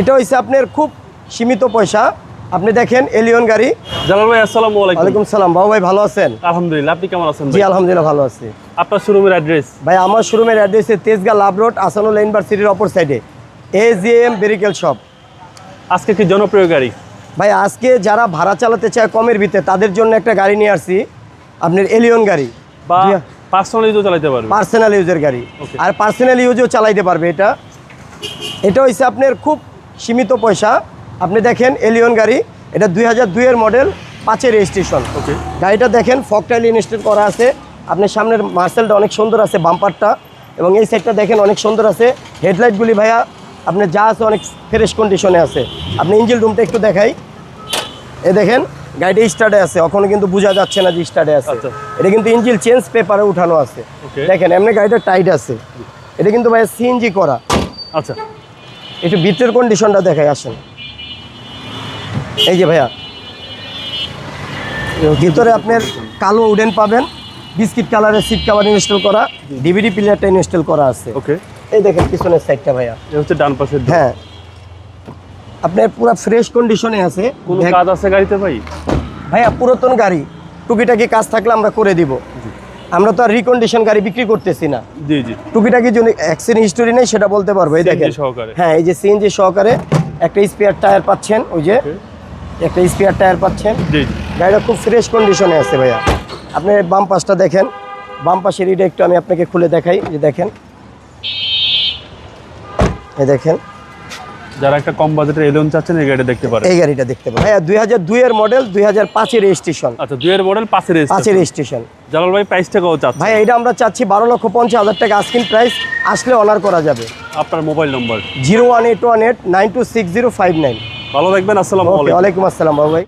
এটা হচ্ছে আপনার খুব সীমিত পয়সা। আপনি দেখেন এলিয়ন গাড়ি। জালাল ভাই আসসালামু আলাইকুম। ওয়ালাইকুম সালাম। বাবু ভাই ভালো আছেন? আলহামদুলিল্লাহ আপনি কেমন আছেন জি আলহামদুলিল্লাহ ভালো আছি। আপনার শোরুমের অ্যাড্রেস ভাই আমার শোরুমের address Tejgaon love road Ahsanullah ইউনিভার্সিটির অপর সাইডে এ জি এম বেরিকেল শপ আজকে কি জনপ্রিয় গাড়ি? ভাই আজকে যারা ভাড়া চালাতে চায় কমের ভিতরে তাদের জন্য একটা গাড়ি নিয়ে আসছি। আপনার এলিয়ন গাড়ি। বা পার্সোনাল ইউজও চালাতে পারবে। পার্সোনাল ইউজের গাড়ি। আর পার্সোনাল ইউজও চালাইতে পারবে এটা। এটা হচ্ছে আপনার খুব সীমিত পয়সা। আপনি দেখেন এলিয়ন গাড়ি এটা দুই হাজার দুইয়ের মডেল পাঁচের রেজিস্ট্রেশন ওকে গাড়িটা দেখেন ফকটাইল ইনস্টল করা আছে। আপনার সামনের মার্সেলটা অনেক সুন্দর আছে বাম্পারটা এবং এই সাইডটা দেখেন অনেক সুন্দর আছে। হেডলাইটগুলি ভাইয়া আপনার যা আছে অনেক ফ্রেশ কন্ডিশনে আছে। আপনি ইঞ্জিন রুমটা একটু দেখাই। এ দেখেন গাড়িটা স্টার্টে আছে। এখনও কিন্তু বোঝা যাচ্ছে না যে স্টার্টে আছে। আচ্ছা। এটা কিন্তু ইঞ্জিন চেঞ্জ পেপারে উঠানো আছে। দেখেন এমনি গাড়িটা টাইট আছে। এটা কিন্তু ভাইয়া সিএনজি করা। আচ্ছা। একটু ভিতরের কন্ডিশনটা দেখাই আসেন। এই যে ভাইয়া। ভিতরে আপনার কালো উডেন পাবেন বিস্কিট কালারের সিট কাভার ইনস্টল করা ডিভিডি প্লেয়ারটা ইনস্টল করা আছে। ওকে এই দেখেন পিছনের সাইডটা ভাইয়া। এটা হচ্ছে ডান পাশের হ্যাঁ। আপনার পুরো ফ্রেশ কন্ডিশনে আছে। কোনো কাজ আছে গাড়িতে ভাই? ভাইয়া পুরাতন গাড়ি। টুকিটাকি কাজ থাকলে আমরা করে দিব। আমরা তো আর রিকন্ডিশন গাড়ি বিক্রি করতেছি না। জি জি। টুকিটাকি যদি অ্যাক্সিডেন্ট হিস্টোরি নেই সেটা বলতে পারব। এই দেখেন। হ্যাঁ এই যে সিএনজি সহকারে একটা স্পেয়ার টায়ার পাচ্ছেন ওই যে একটা স্পেয়ার টায়ার পাচ্ছেন। জি গাড়িটা খুব ফ্রেশ কন্ডিশনে আছে ভাইয়া। আপনি বাম পাশটা দেখেন। বাম পাশের ইটা একটু আমি আপনাকে খুলে দেখাই যে দেখেন। এই দেখেন। যারা একটা কম বাজেটের এলিয়ন চাচ্ছেন এই গাড়িটা দেখতে পারেন। এই গাড়িটা দেখতে পারেন। হ্যাঁ দুই হাজার দুইয়ের মডেল দুই হাজার পাঁচের রেজিস্ট্রেশন আচ্ছা দুইয়ের মডেল পাঁচের পাঁচের রেজিস্ট্রেশন রেজিস্ট্রেশন জালাল ভাই প্রাইসটা কত চাচ্ছেন ভাই এটা আমরা চাচ্ছি বারো লক্ষ পঞ্চাশ হাজার টাকা আস্কিন প্রাইস আসলে অনার করা যাবে। আপনার mobile number zero one eight one eight nine two six zero five nine. ভালো থাকবেন আসসালামু আলাইকুম। আসসালাম ভাই।